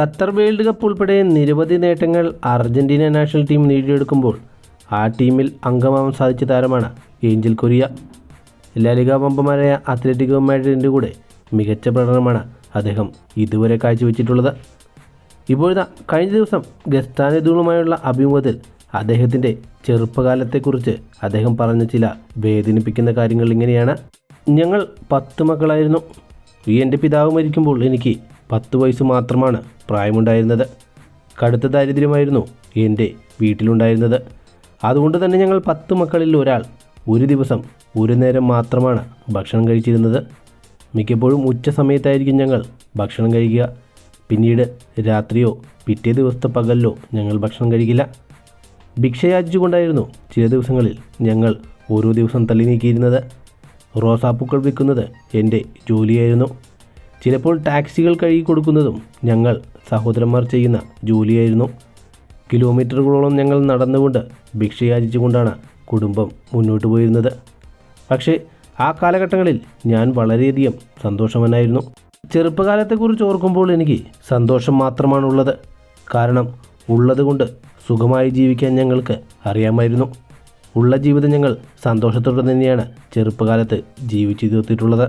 Qatar world cup ഉൾപ്പെടെ നിരവധി നേട്ടങ്ങൾ അർജന്റീന നാഷണൽ ടീം നേടിയെടുക്കുമ്പോൾ ആ ടീമിൽ അംഗമാവാൻ സാധിച്ച താരമാണ് ഏഞ്ചൽ കൊറിയ. ലാലിക പമ്പമാരായ അത്ലറ്റിക്കോ മാഡ്രിഡിന്റെ കൂടെ മികച്ച പ്രകടനമാണ് അദ്ദേഹം ഇതുവരെ കാഴ്ചവെച്ചിട്ടുള്ളത്. ഇപ്പോഴത്തെ കഴിഞ്ഞ ദിവസം ഗസ്താനിതുകളുമായുള്ള അഭിമുഖത്തിൽ അദ്ദേഹത്തിന്റെ ചെറുപ്പകാലത്തെക്കുറിച്ച് അദ്ദേഹം പറഞ്ഞ ചില വേദനിപ്പിക്കുന്ന കാര്യങ്ങൾ ഇങ്ങനെയാണ്. ഞങ്ങൾ പത്ത് മക്കളായിരുന്നു. എന്റെ പിതാവ് മരിക്കുമ്പോൾ എനിക്ക് പത്ത് വയസ്സ് മാത്രമാണ് പ്രായമുണ്ടായിരുന്നത്. കടുത്ത ദാരിദ്ര്യമായിരുന്നു എന്റെ വീട്ടിലുണ്ടായിരുന്നത്. അതുകൊണ്ട് തന്നെ ഞങ്ങൾ പത്ത് മക്കളിൽ ഒരാൾ ഒരു ദിവസം ഒരു നേരം മാത്രമാണ് ഭക്ഷണം കഴിച്ചിരുന്നത്. മിക്കപ്പോഴും ഉച്ച സമയത്തായിരിക്കും ഞങ്ങൾ ഭക്ഷണം കഴിക്കുക. പിന്നീട് രാത്രിയോ പിറ്റേ ദിവസത്തെ പകലിലോ ഞങ്ങൾ ഭക്ഷണം കഴിക്കില്ല. ഭിക്ഷയാചിച്ചുകൊണ്ടായിരുന്നു ചില ദിവസങ്ങളിൽ ഞങ്ങൾ ഓരോ ദിവസം തള്ളി നീക്കിയിരുന്നത്. റോസാപ്പൂക്കൾ വിൽക്കുന്നത് എന്റെ ജോലിയായിരുന്നു. ചിലപ്പോൾ ടാക്സികൾ കഴുകി കൊടുക്കുന്നതും ഞങ്ങൾ സഹോദരന്മാർ ചെയ്യുന്ന ജോലിയായിരുന്നു. കിലോമീറ്ററുകളോളം ഞങ്ങൾ നടന്നുകൊണ്ട് ഭിക്ഷയാചിച്ചുകൊണ്ടാണ് കുടുംബം മുന്നോട്ട് പോയിരുന്നത്. പക്ഷേ ആ കാലഘട്ടങ്ങളിൽ ഞാൻ വളരെയധികം സന്തോഷവനായിരുന്നു. ചെറുപ്പകാലത്തെക്കുറിച്ച് ഓർക്കുമ്പോൾ എനിക്ക് സന്തോഷം മാത്രമാണുള്ളത്. കാരണം ഉള്ളതുകൊണ്ട് സുഖമായി ജീവിക്കാൻ ഞങ്ങൾക്ക് അറിയാമായിരുന്നു. ഉള്ള ജീവിതം ഞങ്ങൾ സന്തോഷത്തോടെ തന്നെയാണ് ചെറുപ്പകാലത്ത് ജീവിച്ചു തീർത്തിട്ടുള്ളത്.